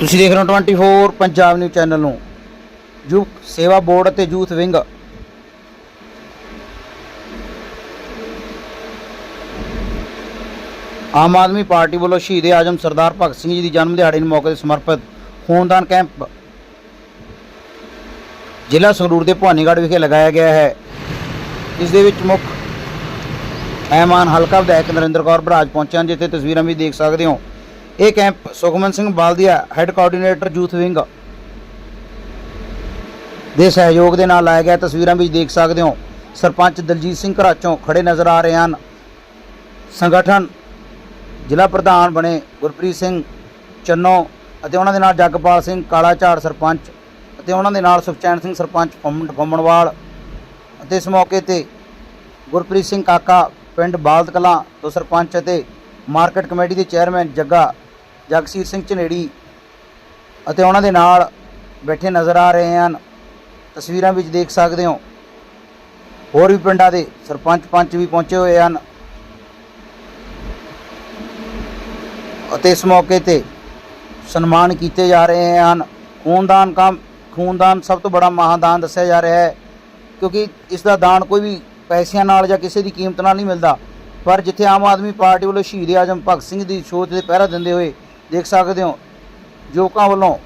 ਤੁਸੀਂ ਦੇਖ ਰਹੇ ਹੋ 24 ਪੰਜਾਬ ਨਿਊਜ਼ ਚੈਨਲ ਨੂੰ। ਯੂਥ ਸੇਵਾ ਬੋਰਡ ਅਤੇ youth wing. Aam Aadmi party ਵੱਲੋਂ ਸ਼ਹੀਦ ਆਜਮ ਸਰਦਾਰ ਭਗਤ ਸਿੰਘ ਜੀ ਦੀ ਜਨਮ ਦਿਹਾੜੇ ਨੂੰ ਮੌਕੇ ਤੇ ਸਮਰਪਿਤ ਖੂਨਦਾਨ ਕੈਂਪ। ਜ਼ਿਲ੍ਹਾ ਸੰਗਰੂਰ ਦੇ ਭਵਾਨੀਗੜ੍ਹ ਵਿਖੇ ਲਗਾਇਆ ਗਿਆ ਹੈ। ਇਸ ਦੇ ਵਿੱਚ ਮੁੱਖ ਐਮਾਨ ਹਲਕਾ ਵਿਧਾਇਕ ਨਰਿੰਦਰ ਕੌਰ ਬਰਾਜ ਪਹੁੰਚਿਆ ਜਿੱਥੇ ਤਸਵੀਰਾਂ ਵੀ ਦੇਖ ਸਕਦੇ ਹੋ। ਇਹ camp Sukhman Singh Baldia head coordinator youth wing. ਦੇ ਸਹਿਯੋਗ ਦੇ ਨਾਲ ਲਾਇਆ ਗਿਆ ਤਸਵੀਰਾਂ ਵਿੱਚ ਦੇਖ ਸਕਦੇ ਹੋ, ਸਰਪੰਚ ਦਲਜੀਤ ਸਿੰਘ ਘਰਾਚੋਂ ਖੜੇ ਨਜ਼ਰ ਆ ਰਹੇ ਹਨ। ਸੰਗਠਨ ਜ਼ਿਲ੍ਹਾ ਪ੍ਰਧਾਨ ਬਣੇ ਗੁਰਪ੍ਰੀਤ ਸਿੰਘ ਚੰਨੋ ਅਤੇ ਉਹਨਾਂ ਦੇ ਨਾਲ ਜਗਪਾਲ ਸਿੰਘ ਕਾਲਾਝਾੜ ਸਰਪੰਚ ਅਤੇ ਉਹਨਾਂ ਦੇ ਨਾਲ ਸੁਖਚੈਨ ਸਿੰਘ ਸਰਪੰਚ ਫੰਮ- ਫੰਮਣਵਾਲ ਅਤੇ ਇਸ ਮੌਕੇ ਤੇ ਗੁਰਪ੍ਰੀਤ ਸਿੰਘ ਕਾਕਾ ਪਿੰਡ ਬਾਲਦ ਕਲਾਂ ਤੋਂ ਸਰਪੰਚ ਅਤੇ ਮਾਰਕੀਟ ਕਮੇਟੀ ਦੇ ਚੇਅਰਮੈਨ ਜੱਗਾ ਜਗਸੀਰ ਸਿੰਘ ਝਨੇੜੀ ਅਤੇ ਉਹਨਾਂ ਦੇ ਨਾਲ ਬੈਠੇ ਨਜ਼ਰ ਆ ਰਹੇ ਹਨ। ਤਸਵੀਰਾਂ ਵਿੱਚ ਦੇਖ ਸਕਦੇ ਹੋ। ਹੋਰ ਵੀ ਪਿੰਡਾਂ ਦੇ ਸਰਪੰਚ ਪੰਚ ਵੀ ਪਹੁੰਚੇ ਹੋਏ ਹਨ। ਅਤੇ ਇਸ ਮੌਕੇ ਤੇ ਸਨਮਾਨ ਕੀਤੇ ਜਾ ਰਹੇ ਹਨ। ਖੂਨਦਾਨ ਕੰਮ, ਖੂਨਦਾਨ ਸਭ ਤੋਂ ਬੜਾ ਮਹਾਦਾਨ ਦੱਸਿਆ ਜਾ ਰਿਹਾ ਹੈ। ਕਿਉਂਕਿ ਇਸ ਦਾ ਦਾਨ ਕੋਈ ਵੀ ਪੈਸਿਆਂ ਨਾਲ ਜਾਂ ਕਿਸੇ ਦੀ ਕੀਮਤ ਨਾਲ ਨਹੀਂ ਮਿਲਦਾ। ਪਰ ਜਿੱਥੇ ਆਮ ਆਦਮੀ ਪਾਰਟੀ ਵੱਲੋਂ ਸ਼ਹੀਦ ਆਜਮ ਭਗਤ ਸਿੰਘ ਦੀ ਸੋਚ ਦੇ ਪਹਿਰਾ ਦਿੰਦੇ ਹੋਏ ਦੇਖ ਸਕਦੇ ਹੋ ਯੁਵਕਾਂ ਵੱਲੋਂ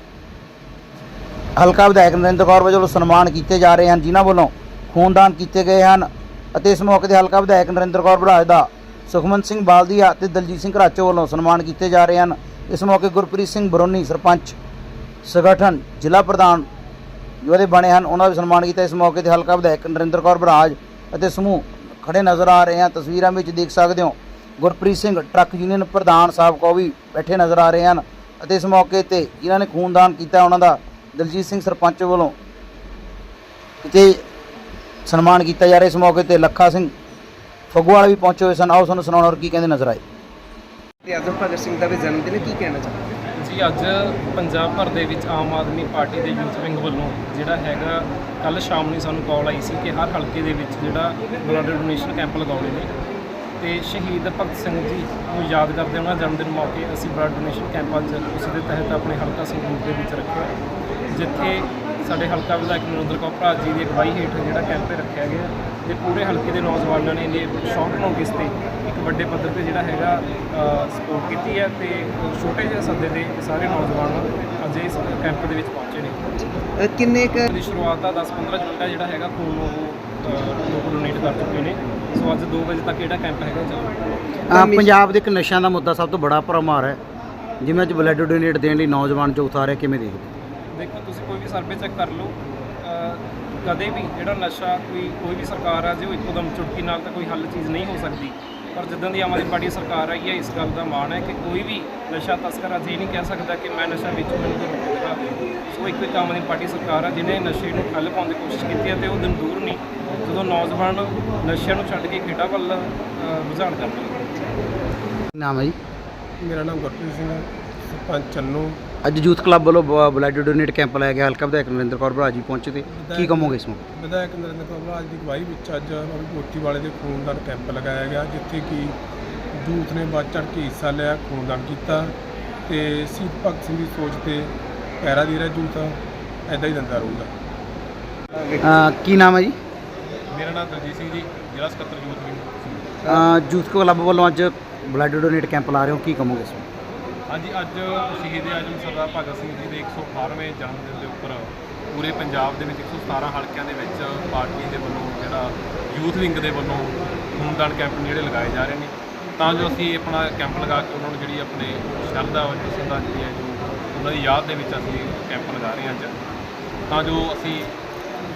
ਹਲਕਾ ਵਿਧਾਇਕ ਨਰਿੰਦਰ ਕੌਰ ਵੱਲੋਂ ਸਨਮਾਨ ਕੀਤੇ ਜਾ ਰਹੇ ਹਨ, ਜਿਨ੍ਹਾਂ ਵੱਲੋਂ ਖੂਨਦਾਨ ਕੀਤੇ ਗਏ ਹਨ ਅਤੇ ਇਸ ਮੌਕੇ ਤੇ ਹਲਕਾ ਵਿਧਾਇਕ ਨਰਿੰਦਰ ਕੌਰ ਬੜਾਜ ਦਾ ਸੁਖਮਨ ਸਿੰਘ ਬਾਲਦੀਆ ਤੇ ਦਲਜੀਤ ਸਿੰਘ ਘਰਾਚੋ ਵੱਲੋਂ ਸਨਮਾਨ ਕੀਤੇ ਜਾ ਰਹੇ ਹਨ। ਇਸ ਮੌਕੇ ਗੁਰਪ੍ਰੀਤ ਸਿੰਘ ਬਰੋਨੀ, ਸਰਪੰਚ ਸੰਗਠਨ ਜ਼ਿਲ੍ਹਾ ਪ੍ਰਧਾਨ ਜੋ ਬਣੇ ਹਨ, ਉਹਨਾਂ ਦਾ ਵੀ ਸਨਮਾਨ ਕੀਤਾ। ਇਸ ਮੌਕੇ ਤੇ ਹਲਕਾ ਵਿਧਾਇਕ ਨਰਿੰਦਰ ਕੌਰ ਬਰਾਜ ਅਤੇ ਸਮੂਹ ਖੜੇ ਨਜ਼ਰ ਆ ਰਹੇ ਹਨ। ਤਸਵੀਰਾਂ ਵਿੱਚ ਦੇਖ ਸਕਦੇ ਹੋ ਗੁਰਪ੍ਰੀਤ ਸਿੰਘ ਟਰੱਕ ਯੂਨੀਅਨ ਪ੍ਰਧਾਨ ਸਾਹਿਬ ਕੋ ਵੀ ਬੈਠੇ ਨਜ਼ਰ ਆ ਰਹੇ ਹਨ ਅਤੇ ਇਸ ਮੌਕੇ ਤੇ ਜਿਨ੍ਹਾਂ ਨੇ ਖੂਨਦਾਨ ਕੀਤਾ ਉਹਨਾਂ ਦਾ ਦਲਜੀਤ ਸਿੰਘ ਸਰਪੰਚ ਵੱਲੋਂ ਤੇ ਸਨਮਾਨ ਕੀਤਾ ਜਾ ਰਿਹਾ। ਇਸ ਮੌਕੇ ਤੇ ਲੱਖਾ ਸਿੰਘ ਫਗਵਾਲ ਵੀ ਪਹੁੰਚੇ ਹੋਏ ਸਨ। ਆਓ ਤੁਹਾਨੂੰ ਸੁਣਾਉਣ ਔਰ ਕੀ ਕਹਿੰਦੇ ਨਜ਼ਰ ਆਏ। ਤੇ ਆਜ਼ਮ ਭਗਤ ਸਿੰਘ ਦਾ ਵੀ ਜਨਮ ਦਿਨ ਹੈ, ਕੀ ਕਹਿਣਾ ਚਾਹੁੰਦੇ ਜੀ ਅੱਜ ਪੰਜਾਬ ਭਰ ਦੇ ਵਿੱਚ ਆਮ ਆਦਮੀ ਪਾਰਟੀ ਦੇ ਯੂਥ ਵਿੰਗ ਵੱਲੋਂ ਜਿਹੜਾ ਹੈਗਾ ਕੱਲ ਸ਼ਾਮ ਨੂੰ ਸਾਨੂੰ ਕਾਲ ਆਈ ਸੀ ਕਿ ਹਰ ਹਲਕੇ ਦੇ ਵਿੱਚ ਜਿਹੜਾ ਬਲੱਡ ਡੋਨੇਸ਼ਨ ਕੈਂਪ ਲਗਾਉਣੇ ਨੇ। ਤੇ ਸ਼ਹੀਦ ਭਗਤ ਸਿੰਘ ਜੀ ਨੂੰ ਯਾਦ ਕਰਦੇ ਉਹਨਾਂ ਦੇ ਜਨਮ ਦਿਨ ਮੌਕੇ ਅਸੀਂ ਬਲੱਡ ਡੋਨੇਸ਼ਨ ਕੈਂਪ ਅੱਜ ਉਸ ਦੇ ਤਹਿਤ ਆਪਣੇ ਹਲਕਾ ਸੰਗਰੂਰ ਦੇ ਵਿੱਚ ਰੱਖਿਆ ਜਿੱਥੇ ਸਾਡੇ ਹਲਕਾ ਵਿਧਾਇਕ ਨਰਿੰਦਰ ਕੌਰ ਭਰਾ ਜੀ ਦੀ ਅਗਵਾਈ ਹੇਠ ਜਿਹੜਾ ਕੈਂਪ ਰੱਖਿਆ ਗਿਆ ਤੇ ਪੂਰੇ ਹਲਕੇ ਦੇ ਨੌਜਵਾਨਾਂ ਨੇ ਇਹਨੇ ਸ਼ਾਰਟ ਨੋਟਿਸ ਤੇ ਇੱਕ ਵੱਡੇ ਪੱਧਰ ਤੇ ਜਿਹੜਾ ਹੈਗਾ ਸਪੋਰਟ ਕੀਤੀ ਹੈ ਤੇ ਛੋਟੇ ਜਿਹੇ ਸੱਦੇ ਦੇ ਸਾਰੇ ਨੌਜਵਾਨ ਅੱਜ ਇਸ ਕੈਂਪ ਦੇ ਵਿੱਚ ਪਹੁੰਚੇ ਨੇ। ਕਿੰਨੇ ਕ ਦੀ ਸ਼ੁਰੂਆਤ ਦਾ 10-15 ਮਿੰਟ ਜਿਹੜਾ ਹੈਗਾ ਖੂਨ ਨੂੰ ਉਹ ਲੋਕ ਡੋਨੇਟ ਕਰ ਚੁੱਕੇ ਨੇ। ਸੋ ਅੱਜ 2 ਵਜੇ ਤੱਕ ਜਿਹੜਾ ਕੈਂਪ ਹੈਗਾ ਚੱਲੂ ਪੰਜਾਬ ਦੇ ਇੱਕ ਨਸ਼ਿਆਂ ਦਾ ਮੁੱਦਾ ਸਭ ਤੋਂ ਬੜਾ ਭਰਮਾਰ ਹੈ ਜਿਵੇਂ ਅੱਜ ਬਲੱਡ ਡੋਨੇਟ ਦੇਣ ਲਈ ਨੌਜਵਾਨ ਜੋ ਉਤਾਰਿਆ ਕਿਵੇਂ ਦੇਖਦੇ? ਦੇਖੋ ਤੁਸੀਂ ਕੋਈ ਵੀ ਸਰਵੇ ਚੈੱਕ ਕਰ ਲਓ। ਕਦੇ ਵੀ ਜਿਹੜਾ ਨਸ਼ਾ ਕੋਈ ਕੋਈ ਵੀ ਸਰਕਾਰ ਆ ਜੇ ਉਹ ਇੱਕੋਦਮ ਚੁਟਕੀ ਨਾਲ ਤਾਂ ਕੋਈ ਹੱਲ ਚੀਜ਼ ਨਹੀਂ ਹੋ ਸਕਦੀ। ਪਰ ਜਿੱਦਾਂ ਦੀ ਆਮ ਆਦਮੀ ਪਾਰਟੀ ਸਰਕਾਰ ਆਈ ਹੈ ਇਸ ਗੱਲ ਦਾ ਮਾਣ ਹੈ ਕਿ ਕੋਈ ਵੀ ਨਸ਼ਾ ਤਸਕਰ ਅੱਜ ਨਹੀਂ ਕਹਿ ਸਕਦਾ ਕਿ ਮੈਂ ਨਸ਼ਾ ਵੇਚੂ ਮੈਨੂੰ ਕੋਈ ਰੋਕ ਦੇਗਾ ਸੋ ਇੱਕ ਇੱਕ ਆਮ ਆਦਮੀ ਪਾਰਟੀ ਸਰਕਾਰ ਆ ਜਿਹਨੇ ਨਸ਼ੇ ਨੂੰ ਠੱਲ ਪਾਉਣ ਦੀ ਕੋਸ਼ਿਸ਼ ਕੀਤੀ ਹੈ ਤੇ ਉਹ ਦਿਨ ਦੂਰ ਨਹੀਂ ਜਦੋਂ ਨੌਜਵਾਨ ਨਸ਼ਿਆਂ ਨੂੰ ਛੱਡ ਕੇ ਖੇਡਾਂ ਵੱਲ ਰੁਝਾਨ ਕਰਨਗੇ ਨਾਮ ਹੈ ਜੀ? ਮੇਰਾ ਨਾਮ ਗੁਰਪ੍ਰੀਤ ਸਿੰਘ ਹੈ ਸਰਪੰਚ ਚੰਨੂ। ਅੱਜ ਯੂਥ ਕਲੱਬ ਵੱਲੋਂ ਬ- ਬਲੱਡ ਡੋਨੇਟ ਕੈਂਪ ਲਾਇਆ ਗਿਆ ਹਲਕਾ ਵਿਧਾਇਕ ਨਰਿੰਦਰ ਕੌਰ ਬਰਾਜ ਜੀ ਪਹੁੰਚੇ ਤੇ ਕੀ ਕਹੋਗੇ ਇਸ ਨੂੰ ਵਿਧਾਇਕ ਨਰਿੰਦਰ ਕੌਰ ਬਰਾਜ ਦੀ ਅਗਵਾਈ ਵਿੱਚ ਅੱਜ ਮੋਤੀ ਵਾਲੇ ਦੇ ਖੂਨਦਾਨ ਕੈਂਪ ਲਗਾਇਆ ਗਿਆ ਜਿੱਥੇ ਕਿ ਯੂਥ ਨੇ ਵੱਧ ਚੜ੍ਹ ਕੇ ਹਿੱਸਾ ਲਿਆ ਖੂਨਦਾਨ ਕੀਤਾ ਤੇ ਸ਼ਹੀਦ ਭਗਤ ਸਿੰਘ ਦੀ ਸੋਚ ਤੇ ਪੈਰਾ ਦੇ ਰਿਹਾ ਯੂਥ ਐਦਾਂ ਹੀ ਦਿੰਦਾ ਰਹੂਗਾ। ਅ, ਕੀ ਨਾਮ ਹੈ ਜੀ? ਮੇਰਾ ਨਾਮ ਦਲਜੀਤ ਸਿੰਘ ਜੀ ਜ਼ਿਲ੍ਹਾ ਸਕੱਤਰ ਯੂਥ ਵਿੰਗ। ਅ, ਯੂਥ ਕਲੱਬ ਵੱਲੋਂ ਅੱਜ ਬਲੱਡ ਡੋਨੇਟ ਕੈਂਪ ਲਾ ਰਹੇ ਹੋ ਕੀ ਕਹੋਗੇ ਇਸ ਨੂੰ ਹਾਂਜੀ, ਅੱਜ ਸ਼ਹੀਦ ਆਜਮ ਸਰਦਾਰ ਭਗਤ ਸਿੰਘ ਜੀ ਦੇ 118ਵੇਂ ਜਨਮ ਦਿਨ ਦੇ ਉੱਪਰ ਪੂਰੇ ਪੰਜਾਬ ਦੇ ਵਿੱਚ 117 ਹਲਕਿਆਂ ਦੇ ਵਿੱਚ ਪਾਰਟੀ ਦੇ ਵੱਲੋਂ ਜਿਹੜਾ ਯੂਥ ਵਿੰਗ ਦੇ ਵੱਲੋਂ ਖੂਨਦਾਨ ਕੈਂਪ ਜਿਹੜੇ ਲਗਾਏ ਜਾ ਰਹੇ ਨੇ। ਤਾਂ ਜੋ ਅਸੀਂ ਆਪਣਾ ਕੈਂਪ ਲਗਾ ਕੇ ਉਹਨਾਂ ਨੂੰ ਜਿਹੜੀ ਆਪਣੇ ਸ਼ਰਧਾ ਔਰ ਸ਼ਰਧਾਂਜਲੀ ਹੈ ਜੋ ਉਹਨਾਂ ਦੀ ਯਾਦ ਦੇ ਵਿੱਚ ਅਸੀਂ ਕੈਂਪ ਲਗਾ ਰਹੇ ਹਾਂ ਅੱਜ। ਤਾਂ ਜੋ ਅਸੀਂ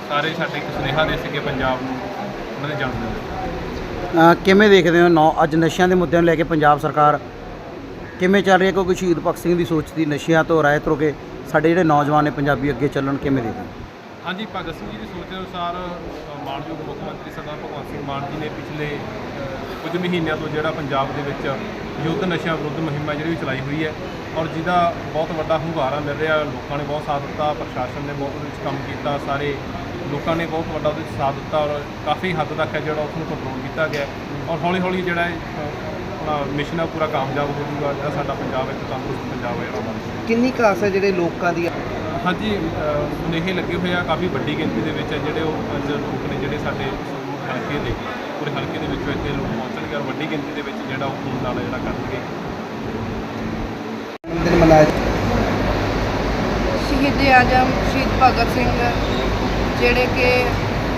ਸਾਰੇ ਸਾਡੇ ਇੱਕ ਸੁਨੇਹਾ ਦੇ ਸਕੀਏ ਪੰਜਾਬ ਨੂੰ ਉਹਨਾਂ ਦੇ ਜਨਮ ਦਿਨ ਕਿਵੇਂ ਦੇਖਦੇ ਹੋ ਨੌ, ਅੱਜ ਨਸ਼ਿਆਂ ਦੇ ਮੁੱਦਿਆਂ ਨੂੰ ਲੈ ਕੇ ਪੰਜਾਬ ਸਰਕਾਰ ਕਿਵੇਂ ਚੱਲ ਰਹੀ? ਹੈ ਕਿਉਂਕਿ ਸ਼ਹੀਦ ਭਗਤ ਸਿੰਘ ਦੀ ਸੋਚ ਦੀ ਨਸ਼ਿਆਂ ਤੋਂ ਰਹਿਤ ਹੋ ਕੇ ਸਾਡੇ ਜਿਹੜੇ ਨੌਜਵਾਨ ਨੇ ਪੰਜਾਬੀ ਅੱਗੇ ਚੱਲਣ ਕਿਵੇਂ ਦੇਖਦੇ ਹਾਂਜੀ ਭਗਤ ਸਿੰਘ ਜੀ ਦੀ ਸੋਚ ਦੇ ਅਨੁਸਾਰ ਮਾਨਯੋਗ ਮੁੱਖ ਮੰਤਰੀ ਸਰਦਾਰ ਭਗਵੰਤ ਸਿੰਘ ਮਾਨ ਜੀ ਨੇ ਪਿਛਲੇ ਕੁਝ ਮਹੀਨਿਆਂ ਤੋਂ ਜਿਹੜਾ ਪੰਜਾਬ ਦੇ ਵਿੱਚ ਯੁੱਧ ਨਸ਼ਿਆਂ ਵਿਰੁੱਧ ਮੁਹਿੰਮ ਹੈ ਜਿਹੜੀ ਵੀ ਚਲਾਈ ਹੋਈ ਹੈ ਔਰ ਜਿਹਦਾ ਬਹੁਤ ਵੱਡਾ ਹੁੰਗਾਰਾ ਮਿਲ ਰਿਹਾ। ਲੋਕਾਂ ਨੇ ਬਹੁਤ ਸਾਥ ਦਿੱਤਾ ਪ੍ਰਸ਼ਾਸਨ ਨੇ ਬਹੁਤ ਉਹਦੇ ਵਿੱਚ ਕੰਮ ਕੀਤਾ ਸਾਰੇ ਲੋਕਾਂ ਨੇ ਬਹੁਤ ਵੱਡਾ ਉਹਦੇ ਵਿੱਚ ਸਾਥ ਦਿੱਤਾ ਔਰ ਕਾਫੀ ਹੱਦ ਤੱਕ ਹੈ ਜਿਹੜਾ ਉਸ ਨੂੰ ਕੰਟਰੋਲ ਕੀਤਾ ਗਿਆ। ਔਰ ਹੌਲੀ ਹੌਲੀ ਜਿਹੜਾ ਇਹ, ਮਿਸ਼ਨ ਹੈ ਪੂਰਾ ਕਾਮਯਾਬ ਹੋ ਜਾਊਗਾ। ਜਿਹੜਾ ਸਾਡਾ ਪੰਜਾਬ ਇੱਕ ਤੰਦਰੁਸਤ ਪੰਜਾਬ ਹੈ ਜਿਹੜਾ। ਕਿੰਨੀ ਕਾਸ ਹੈ ਜਿਹੜੇ ਲੋਕਾਂ ਦੀ? ਹਾਂਜੀ ਸੁਨੇਹੇ ਲੱਗੇ ਹੋਏ ਆ ਕਾਫੀ ਵੱਡੀ ਗਿਣਤੀ ਦੇ ਵਿੱਚ ਆ ਜਿਹੜੇ ਉਹ ਅੱਜ ਲੋਕ ਨੇ ਜਿਹੜੇ ਸਾਡੇ ਹਲਕੇ ਦੇ ਪੂਰੇ ਹਲਕੇ ਦੇ ਵਿੱਚੋਂ ਇੱਥੇ ਲੋਕ ਪਹੁੰਚਣਗੇ ਔਰ ਵੱਡੀ ਗਿਣਤੀ ਦੇ ਵਿੱਚ ਜਿਹੜਾ ਉਹ ਖੂਨਦਾਨ ਜਿਹੜਾ ਕਰਨਗੇ। ਦਿਨ ਮਨਾਇਆ। ਸ਼ਹੀਦ ਆਜਮ ਸ਼ਹੀਦ ਭਗਤ ਸਿੰਘ ਜਿਹੜੇ ਕਿ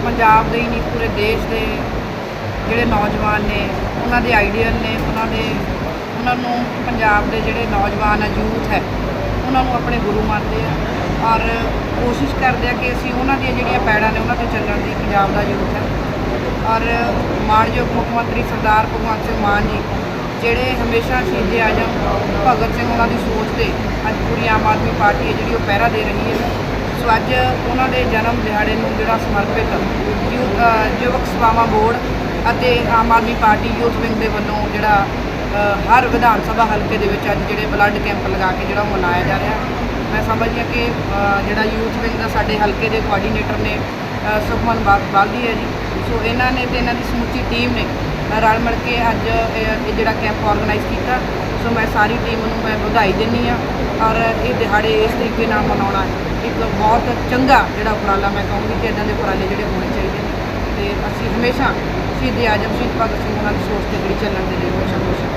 ਪੰਜਾਬ ਦੇ ਹੀ ਨਹੀਂ ਪੂਰੇ ਦੇਸ਼ ਦੇ ਜਿਹੜੇ ਨੌਜਵਾਨ ਨੇ ਉਹਨਾਂ ਦੇ ਆਈਡੀਅਲ ਨੇ, ਉਹਨਾਂ ਦੇ, ਉਹਨਾਂ ਨੂੰ ਪੰਜਾਬ ਦੇ ਜਿਹੜੇ ਨੌਜਵਾਨ ਹੈ ਯੂਥ ਹੈ, ਉਹਨਾਂ ਨੂੰ ਆਪਣੇ ਗੁਰੂ ਮੰਨਦੇ ਆ ਔਰ ਕੋਸ਼ਿਸ਼ ਕਰਦੇ ਆ ਕਿ ਅਸੀਂ ਉਹਨਾਂ ਦੀਆਂ ਜਿਹੜੀਆਂ ਪੈੜਾਂ ਨੇ, ਉਹਨਾਂ ਤੇ ਚੱਲਣ ਦੀ ਪੰਜਾਬ ਦਾ ਯੂਥ ਹੈ। ਔਰ ਮਾਣਯੋਗ ਮੁੱਖ ਮੰਤਰੀ ਸਰਦਾਰ ਭਗਵੰਤ ਸਿੰਘ ਮਾਨ ਜੀ, ਜਿਹੜੇ ਹਮੇਸ਼ਾ ਸ਼ਹੀਦੇ ਆਜਮ ਭਗਤ ਸਿੰਘ ਉਹਨਾਂ ਦੀ ਸੋਚ ਤੇ ਅੱਜ ਪੂਰੀ ਆਮ ਆਦਮੀ ਪਾਰਟੀ ਹੈ, ਜਿਹੜੀ ਉਹ ਪਹਿਰਾ ਦੇ ਰਹੀ ਹੈ। ਸੋ ਅੱਜ ਉਹਨਾਂ ਦੇ ਜਨਮ ਦਿਹਾੜੇ ਨੂੰ ਜਿਹੜਾ ਸਮਰਪਿਤ ਯੂ ਯੁਵਕ ਸੇਵਾਵਾਂ ਬੋਰਡ ਅਤੇ Aam Aadmi party youth wing ਦੇ ਵੱਲੋਂ ਜਿਹੜਾ ਹਰ ਵਿਧਾਨ ਸਭਾ ਹਲਕੇ ਦੇ ਵਿੱਚ ਅੱਜ ਜਿਹੜੇ ਬਲੱਡ ਕੈਂਪ ਲਗਾ ਕੇ ਜਿਹੜਾ ਉਹ ਮਨਾਇਆ ਜਾ ਰਿਹਾ ਮੈਂ ਸਮਝਦੀ ਹਾਂ ਕਿ ਜਿਹੜਾ ਯੂਥ ਵਿੰਗ ਦਾ ਸਾਡੇ ਹਲਕੇ ਦੇ ਕੋਆਰਡੀਨੇਟਰ ਨੇ ਸੁਖਮਨ ਬਾ- ਬਾਲਦੀ ਹੈ ਜੀ। ਸੋ ਇਹਨਾਂ ਨੇ ਤੇ ਇਹਨਾਂ ਦੀ ਸਮੁੱਚੀ ਟੀਮ ਨੇ ਰਲ ਮਿਲ ਕੇ ਅੱਜ ਇਹ ਜਿਹੜਾ ਕੈਂਪ ਆਰਗੇਨਾਈਜ਼ ਕੀਤਾ। ਸੋ ਮੈਂ ਸਾਰੀ ਟੀਮ ਨੂੰ ਮੈਂ ਵਧਾਈ ਦਿੰਦੀ ਆ ਔਰ ਇਹ ਦਿਹਾੜੇ ਇਸ ਤਰੀਕੇ ਨਾਲ ਮਨਾਉਣਾ ਇੱਕ ਬਹੁਤ ਚੰਗਾ ਜਿਹੜਾ ਉਪਰਾਲਾ ਮੈਂ ਕਹੂੰਗੀ ਕਿ ਇਦਾਂ ਦੇ ਉਪਰਾਲੇ ਜਿਹੜੇ ਹੋਣੇ ਚਾਹੀਦੇ ਨੇ। ਤੇ ਅਸੀਂ ਹਮੇਸ਼ਾ ਸ਼ਹੀਦ ਆਜਮ ਸ਼ਹੀਦ ਭਗਤ ਸਿੰਘ ਉਹਨਾਂ ਦੀ ਸੋਚ ਤੇ ਜਿਹੜੀ ਚੱਲਣ ਦੇ ਲਈ ਹਮੇਸ਼ਾ ਕੋਸ਼ਿਸ਼